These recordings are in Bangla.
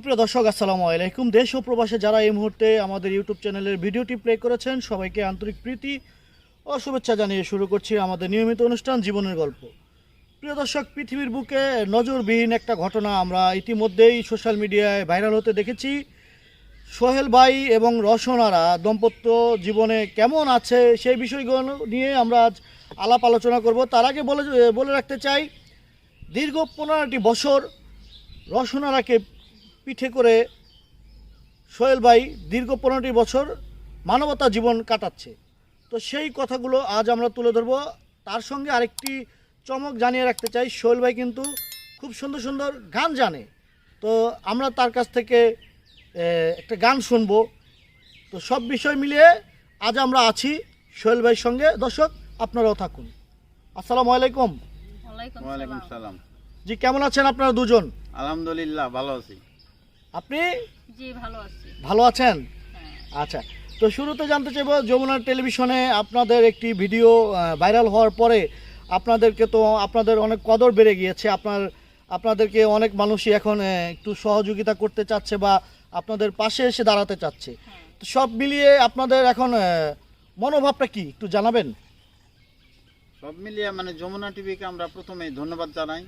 সুপ্রিয় দর্শক, আসসালামু আলাইকুম। দেশ ও প্রবাসে যারা এই মুহূর্তে আমাদের ইউটিউব চ্যানেলের ভিডিওটি প্লে করেছেন, সবাইকে আন্তরিক প্রীতি ও শুভেচ্ছা জানিয়ে শুরু করছি আমাদের নিয়মিত অনুষ্ঠান জীবনের গল্প। প্রিয় দর্শক, পৃথিবীর বুকে নজরবিহীন একটা ঘটনা আমরা ইতিমধ্যেই সোশ্যাল মিডিয়ায় ভাইরাল হতে দেখেছি। সোহেল ভাই এবং রসনারা দম্পত্য জীবনে কেমন আছে সেই বিষয়গুলো নিয়ে আমরা আজ আলাপ আলোচনা করব। তার আগে বলে বলে রাখতে চাই, দীর্ঘ পনেরোটি বছর রসনারাকে পিঠে করে সোহেল ভাই দীর্ঘ পনেরোটি বছর মানবতা জীবন কাটাচ্ছে। তো সেই কথাগুলো আজ আমরা তুলে ধরবো। তার সঙ্গে আরেকটি চমক জানিয়ে রাখতে চাই সোহেল ভাই কিন্তু খুব সুন্দর সুন্দর গান জানে। তো আমরা তার কাছ থেকে একটা গান শুনব। তো সব বিষয় মিলিয়ে আজ আমরা আছি সোহেল ভাইয়ের সঙ্গে। দর্শক আপনারাও থাকুন। আসসালামু আলাইকুম। ওয়ালাইকুম সালাম। জি কেমন আছেন আপনারা দুজন? আলহামদুলিল্লাহ ভালো আছি। আপনি? জি ভালো আছি। ভালো আছেন? হ্যাঁ। আচ্ছা তো শুরুতে জানতে চাইব যমুনার টেলিভিশনে আপনাদের একটি ভিডিও ভাইরাল হওয়ার পরে আপনাদেরকে তো আপনাদের অনেক কদর বেড়ে গিয়েছে। আপনার আপনাদেরকে অনেক মানুষই এখন একটু সহযোগিতা করতে চাচ্ছে বা আপনাদের পাশে এসে দাঁড়াতে চাচ্ছে। হ্যাঁ। তো সব মিলিয়ে আপনাদের এখন মনোভাবটা কি? একটু জানাবেন। সব মিলিয়ে মানে যমুনা টিভিকে আমরা প্রথমেই ধন্যবাদ জানাই।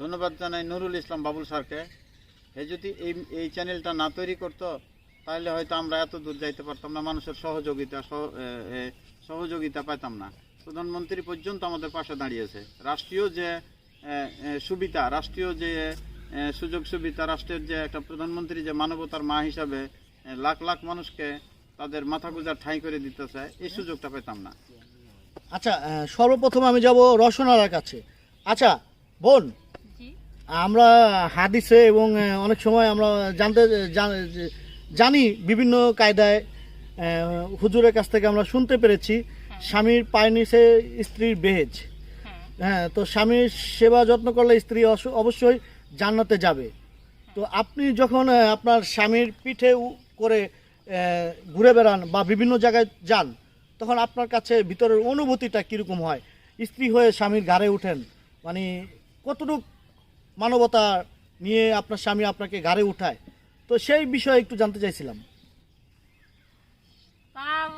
ধন্যবাদ জানাই নুরুল ইসলাম বাবুল স্যারকে। এ যদি এই এই চ্যানেলটা না তৈরি করতো, তাহলে হয়তো আমরা এত দূর যাইতে পারতাম না, মানুষের সহযোগিতা সহযোগিতা পাইতাম না। প্রধানমন্ত্রী পর্যন্ত আমাদের পাশে দাঁড়িয়েছে। রাষ্ট্রীয় যে সুবিধা, রাষ্ট্রীয় যে সুযোগ সুবিধা, রাষ্ট্রের যে একটা প্রধানমন্ত্রী যে মানবতার মা হিসাবে লাখ লাখ মানুষকে তাদের মাথা গুজার ঠাঁই করে দিতেছে, এই সুযোগটা পেতাম না। আচ্ছা সর্বপ্রথম আমি যাব রসনার কাছে। আচ্ছা বোন আমরা হাদিসে এবং অনেক সময় আমরা জানতে জানি বিভিন্ন কায়দায় হুজুরের কাছ থেকে আমরা শুনতে পেরেছি স্বামীর পায়ের নিচে স্ত্রীর বেহেজ। হ্যাঁ। হ্যাঁ তো স্বামীর সেবা যত্ন করলে স্ত্রী অবশ্যই জান্নাতে যাবে। তো আপনি যখন আপনার স্বামীর পিঠে করে ঘুরে বেড়ান বা বিভিন্ন জায়গায় যান তখন আপনার কাছে ভিতরের অনুভূতিটা কীরকম হয়? স্ত্রী হয়ে স্বামীর ঘাড়ে উঠেন মানে কতটুক মানবতা নিয়ে আপনার স্বামী আপনাকে ঘাড়ে উঠায়। তো সেই বিষয়ে একটু জানতে চাইছিলাম। তার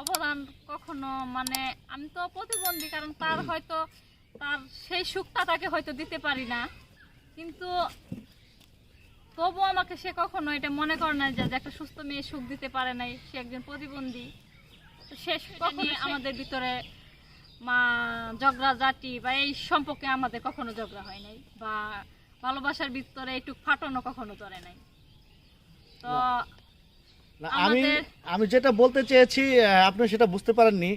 অবদান কখনো মানে আমি তো প্রতিবন্ধী কারণ তার হয়তো তার সেই সুখটা তাকে হয়তো দিতে পারি না। কিন্তু তবু আমাকে সে কখনো এটা মনে করে না যে যে একটা সুস্থ মেয়ে সুখ দিতে পারে নাই সে একজন প্রতিবন্ধী। সে কখনো আমাদের ভিতরে মা ঝগড়া জাতি বা এই সম্পর্কে আমাদের কখনো ঝগড়া হয় নাই বা ভালোবাসার ভিতরে একটু ফাটানো কখনো ধরে নাই। তো আমি আমি যেটা বলতে চেয়েছি আপনি সেটা বুঝতে পারেননি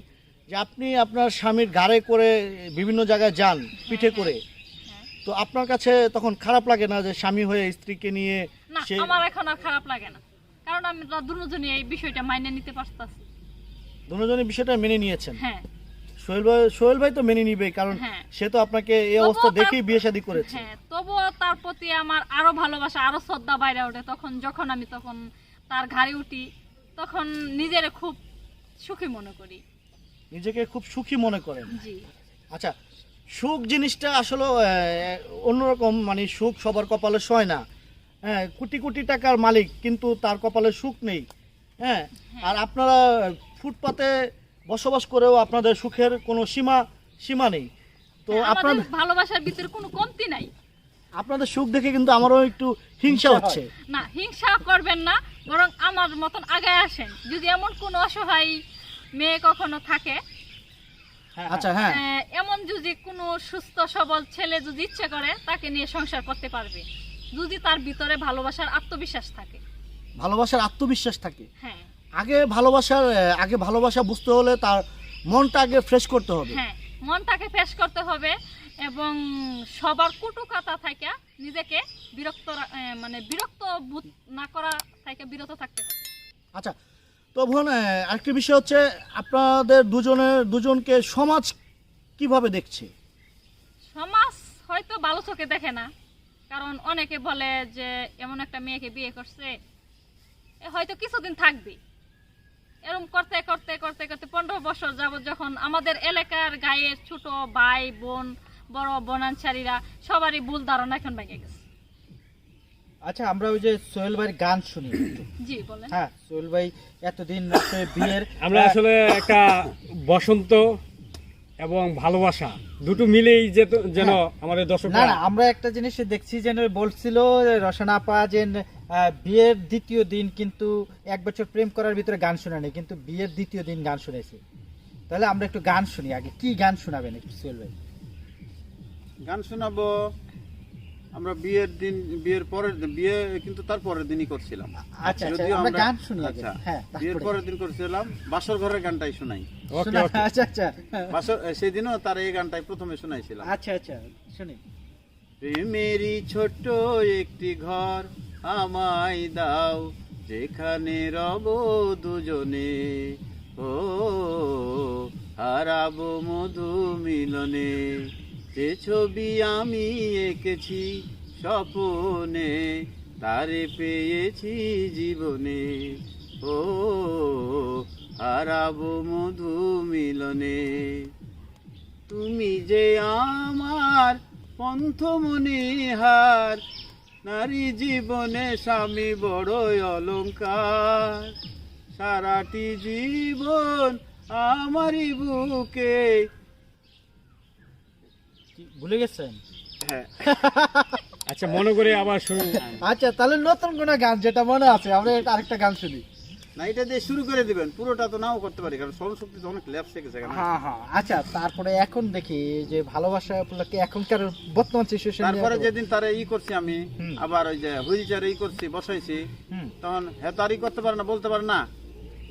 যে আপনি আপনার স্বামীর গাড়ে করে বিভিন্ন জায়গায় যান পিঠে করে। হ্যাঁ। তো আপনার কাছে তখন খারাপ লাগে না যে স্বামী হয়ে স্ত্রীকে নিয়ে না আমার এখন আর খারাপ লাগে না। কারণ আমি দুজনই এই বিষয়টা মাইনে নিতে পারতাছি। দুজনের বিষয়টা মেনে নিয়েছেন। হ্যাঁ। সোহেল ভাই সোহেল ভাই তো মেনে নিবে কারণ হ্যাঁ। সে তো আপনাকে এই অবস্থা দেখেই বিয়ে শাদী করেছে। হ্যাঁ তবুও তার প্রতি আমার আরও ভালোবাসা আরও শ্রদ্ধা বাইরে ওঠে। তখন যখন আমি তখন তার ঘাড়ে উঠি তখন নিজের খুব সুখী মনে করি। নিজেকে খুব সুখী মনে করেন। জি। আচ্ছা সুখ জিনিসটা আসলে অন্যরকম মানে সুখ সবার কপালে সয় না। হ্যাঁ কোটি কোটি টাকার মালিক কিন্তু তার কপালে সুখ নেই। হ্যাঁ। আর আপনারা ফুটপাতে বসবাস করেও আপনাদের সুখের কোনো সীমা সীমা নেই। তো হ্যাঁ, আপনাদের ভালোবাসার ভিতরে কোনো কমতি নাই। আপনাদের সুখ দেখে কিন্তু আমারও একটু হিংসা হচ্ছে। না হিংসা করবেন না বরং আমার মতন আগে আসেন। যদি এমন কোনো অসহায় মেয়ে কখনো থাকে আচ্ছা হ্যাঁ। এমন যদি কোনো সুস্থ সবল ছেলে যদি ইচ্ছে করে তাকে নিয়ে সংসার করতে পারবে। যদি তার ভিতরে ভালোবাসার আত্মবিশ্বাস থাকে। ভালোবাসার আত্মবিশ্বাস থাকে। হ্যাঁ। আগে ভালোবাসার আগে ভালোবাসা বুঝতে হলে তার মনটা আগে ফ্রেশ করতে হবে। হ্যাঁ মনটাকে ফ্রেশ করতে হবে এবং সবার কুটুকাতা থেকে নিজেকে বিরক্ত মানে বিরক্ত বোধ না করা থেকে বিরত থাকতে হবে। আচ্ছা তো ভন আরেকটি বিষয় হচ্ছে আপনাদের দুজনের দুজনকে সমাজ কীভাবে দেখছে? সমাজ হয়তো ভালো চোখে দেখে না কারণ অনেকে বলে যে এমন একটা মেয়েকে বিয়ে করছে হয়তো কিছুদিন থাকবে এরকম করতে করতে করতে করতে পনেরো বছর যাবত যখন আমাদের এলাকার গায়ের ছোট ভাই বোন বড় বনাঞ্চারীরা সবারই ভুল ধারণা এখন ভেঙে গেছে। আচ্ছা আমরা ওই যে সোহেল ভাইয়ের গান শুনি জি বলেন। হ্যাঁ সোহেল ভাই এতদিন আসলে বিয়ের আমরা আসলে একটা বসন্ত এবং ভালোবাসা দুটো মিলেই যে যেন আমাদের দর্শক না আমরা একটা জিনিস দেখছি যেন বলছিল রসনা আপা যে বিয়ের দ্বিতীয় দিন কিন্তু এক বছর প্রেম করার ভিতরে গান শোনা নেই কিন্তু বিয়ের দ্বিতীয় দিন গান শুনেছি। তাহলে আমরা একটু গান শুনি আগে কি গান শোনাবেন একটু সোহেল ভাই? গান শোনাবো আমরা বিয়ের দিন বিয়ের পরের দিন বিয়ে কিন্তু তার পরের দিনই করছিলাম। আচ্ছা আচ্ছা যদিও আমরা গান শুনি আচ্ছা, হ্যাঁ বিয়ের পরের দিন করছিলাম বাসর ঘরের গানটাই শোনাই। ওকে ওকে। আচ্ছা আচ্ছা। বাসর সেই দিনও তার এই গানটাই প্রথমে শোনাইছিলাম। আচ্ছা আচ্ছা শুনি। প্রেমেরই ছোট্ট একটি ঘর আমায় দাও, যেখানে রব দুজনে, ও হারাবো মধু মিলনে। যে ছবি আমি এঁকেছি স্বপনে, তারে পেয়েছি জীবনে, ও হারাবো মধু মিলনে। তুমি যে আমার পন্থমণি হার নারী জীবনে স্বামী বড়ই অলঙ্কার সারাটি জীবন আমারই বুকে। ভুলে গেছেন? হ্যাঁ। আচ্ছা মনে করে আবার শুনুন। আচ্ছা তাহলে নতুন কোন গান যেটা মনে আছে আমরা আরেকটা গান শুনি। না এটা দিয়ে শুরু করে দিবেন। পুরোটা তো নাও করতে পারি কারণ স্মরণশক্তি তো অনেক ল্যাপস গেছে হ্যাঁ হ্যাঁ। আচ্ছা তারপরে এখন দেখি যে ভালোবাসা উপলক্ষে এখনকার বর্তমান সিচুয়েশন তারপরে যেদিন তারা ই করছি আমি আবার ওই যে হুইল চেয়ারে ই করছি বসাইছি তখন হে তো আর ই করতে পারে না বলতে পারে না।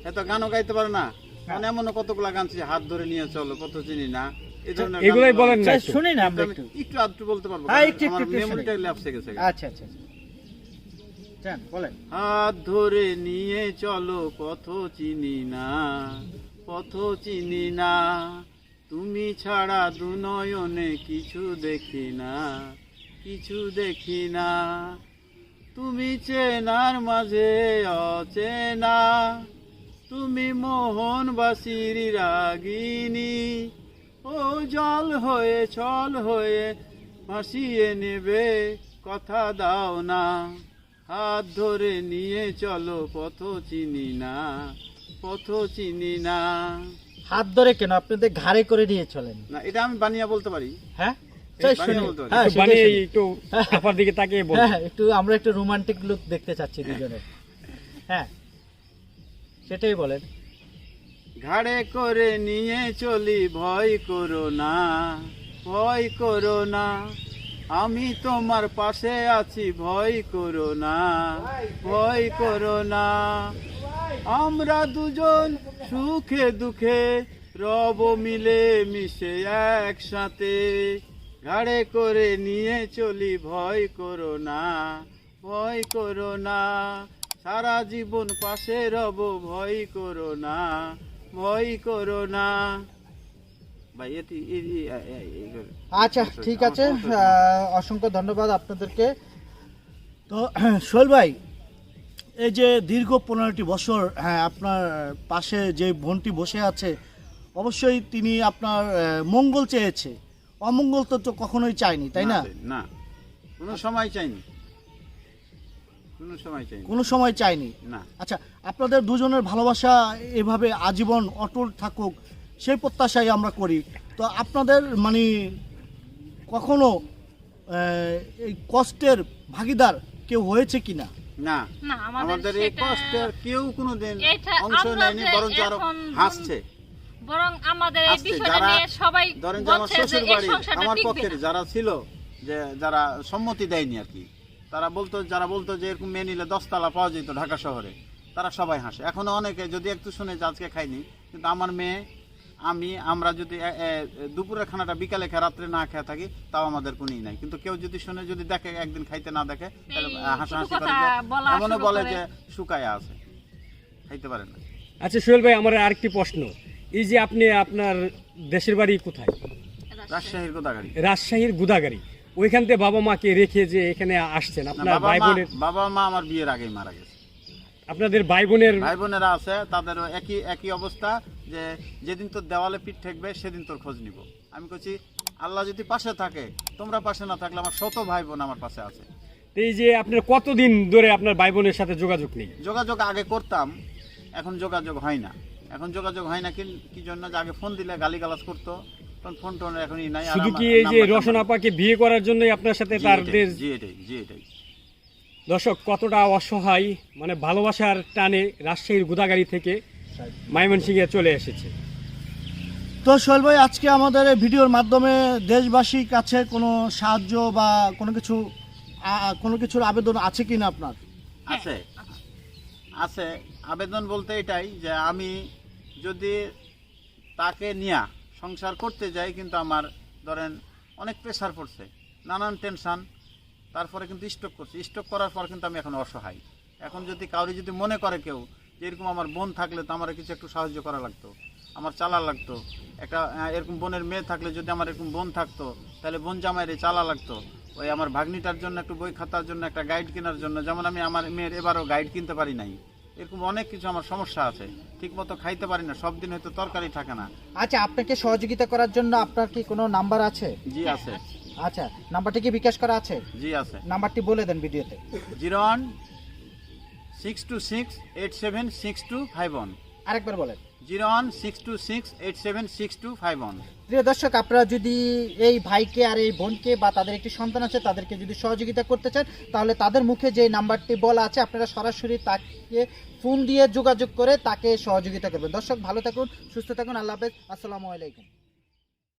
হে তো গানও গাইতে পারে না। তখন এমনও কতগুলা গান হাত ধরে নিয়ে চলো কত চিনি না। এই ধরনের এগুলাই বলেন না আচ্ছা, একটু। শুনি না একটু। একটু আধটু বলতে পারব হ্যাঁ, কারণ হাত ধরে নিয়ে চলো, পথ চিনি না, পথ চিনি না। তুমি ছাড়া দুনয়নে কিছু দেখি না, কিছু দেখি না। তুমি চেনার মাঝে অচেনা, তুমি মোহনবাসীর রাগিনী। ও জল হয়ে, ছল হয়ে ভাসিয়ে নেবে, কথা দাও না। হাত ধরে নিয়ে চলো পথ চিনি না পথ চিনি না। হাত ধরে কেন? আপনাদের ঘাড়ে করে নিয়ে চলেন। না এটা আমি বানিয়ে বলতে পারি। হ্যাঁ? বলতে পারি। হ্যাঁ একটু হ্যাঁ একটু আমরা একটু রোমান্টিক লুক দেখতে চাচ্ছি দুজনে। হ্যাঁ সেটাই বলেন। ঘাড়ে করে নিয়ে চলি ভয় করো না ভয় করো না। আমি তোমার পাশে আছি, ভয় করো না, ভয় করো না। আমরা দুজন সুখে দুঃখে রব মিলে মিশে একসাথে। ঘাড়ে করে নিয়ে চলি, ভয় করো না, ভয় করো না। সারা জীবন পাশে রব, ভয় করো না, ভয় করো না। আচ্ছা ঠিক আছে অসংখ্য ধন্যবাদ আপনাদেরকে তো সোহেল ভাই এই যে দীর্ঘ পনেরোটি বছর হ্যাঁ আপনার পাশে যে বোনটি বসে আছে অবশ্যই তিনি আপনার মঙ্গল চেয়েছে অমঙ্গল তো তো কখনোই চায়নি তাই না না কোনো সময় চাইনি কোনো সময় চাইনি না আচ্ছা আপনাদের দুজনের ভালোবাসা এভাবে আজীবন অটল থাকুক সেই প্রত্যাশাই আমরা করি। তো আপনাদের মানে কখনো এই কষ্টের ভাগিদার কেউ হয়েছে কি না? না। আমাদের এই কষ্টের কেউ কোনোদিন অংশ নেয়নি বরং আরও হাসছে। বরং আমাদের এই বিষয়টা যারা- নিয়ে সবাই ধরেন যে আমার শ্বশুর বাড়ি আমার পক্ষের যারা ছিল যে যারা সম্মতি দেয়নি আর কি তারা বলতো যারা বলতো যে এরকম মেয়ে নিলে দশতলা পাওয়া যেত ঢাকা শহরে তারা সবাই হাসে। এখনও অনেকে যদি একটু শুনে যে আজকে খাইনি কিন্তু আমার মেয়ে আমি আমরা যদি দুপুরের খানাটা বিকালে খেয়ে রাত্রে না খেয়ে থাকি তাও আমাদের কোনই নাই। কিন্তু কেউ যদি শুনে যদি দেখে একদিন খাইতে না দেখে তাহলে হাসাহাসি করে বলা এমনও বলে যে শুকায়া আছে। খাইতে পারে না। আচ্ছা সোহেল ভাই আমার আরেকটি প্রশ্ন। এই যে আপনি আপনার দেশের বাড়ি কোথায়? রাজশাহীর গোদাগাড়ি। রাজশাহীর গুদাগাড়ি। ওইখান থেকে বাবা মাকে রেখে যে এখানে আসছেন আপনার ভাই বোনের বাবা মা আমার বিয়ের আগেই মারা গেছে। আপনাদের ভাই বোনের ভাই বোনেরা আছে তাদেরও একই একই অবস্থা যে যেদিন তোর দেওয়ালে পিঠ ঠেকবে সেদিন তোর খোঁজ নিব। আমি বলছি আল্লাহ যদি পাশে থাকে তোমরা পাশে না থাকলে আমার শত ভাই বোন আমার পাশে আছে। এই যে আপনার কতদিন ধরে আপনার ভাই বোনের সাথে যোগাযোগ নেই? যোগাযোগ আগে করতাম এখন যোগাযোগ হয় না। এখন যোগাযোগ হয় না কি কি জন্য যে আগে ফোন দিলে গালিগালাজ করতো তখন ফোন টোন এখনই নাই শুধু কি এই যে রসন আপাকে বিয়ে করার জন্যই আপনার সাথে জি, তাদের জি এটাই জি এটাই। দর্শক কতটা অসহায় মানে ভালোবাসার টানে রাজশাহীর গুদাগাড়ি থেকে ময়মনসিংহে চলে এসেছে। তো সোহেল ভাই আজকে আমাদের এই ভিডিওর মাধ্যমে দেশবাসীর কাছে কোনো সাহায্য বা কোনো কিছু কোনো কিছুর আবেদন আছে কি না আপনার? আছে। আছে। আবেদন বলতে এটাই যে আমি যদি তাকে নিয়ে সংসার করতে যাই কিন্তু আমার ধরেন অনেক প্রেশার পড়ছে নানান টেনশন তারপরে কিন্তু স্টক করছি। স্টক করার পর কিন্তু আমি এখন অসহায়। এখন যদি কাউরি যদি মনে করে কেউ যে এরকম আমার বোন থাকলে তো আমার কিছু একটু সাহায্য করা লাগতো আমার চালা লাগতো একটা এরকম বোনের মেয়ে থাকলে যদি আমার এরকম বোন থাকতো তাহলে বোন জামাইরে চালা লাগতো। ওই আমার ভাগ্নিটার জন্য একটু বই খাতার জন্য একটা গাইড কেনার জন্য যেমন আমি আমার মেয়ের এবারও গাইড কিনতে পারি নাই। এরকম অনেক কিছু আমার সমস্যা আছে। ঠিক মতো খাইতে পারি না সব দিন হয়তো তরকারি থাকে না। আচ্ছা আপনাকে সহযোগিতা করার জন্য আপনার কি কোনো নাম্বার আছে? জি আছে। আচ্ছা নাম্বারটি কি বিকাশ করা আছে? জি আছে। নাম্বারটি বলে দেন ভিডিওতে। Zero one six two six eight seven six two five one. আরেকবার বলেন। Zero one six two six eight seven six two five one. প্রিয় দর্শক আপনারা যদি এই ভাইকে আর এই বোনকে বা তাদের একটি সন্তান আছে তাদেরকে যদি সহযোগিতা করতে চান তাহলে তাদের মুখে যে নাম্বারটি বলা আছে আপনারা সরাসরি তাকে ফোন দিয়ে যোগাযোগ করে তাকে সহযোগিতা করবেন। দর্শক ভালো থাকুন সুস্থ থাকুন আল্লাহ হাফেজ আসসালামু আলাইকুম।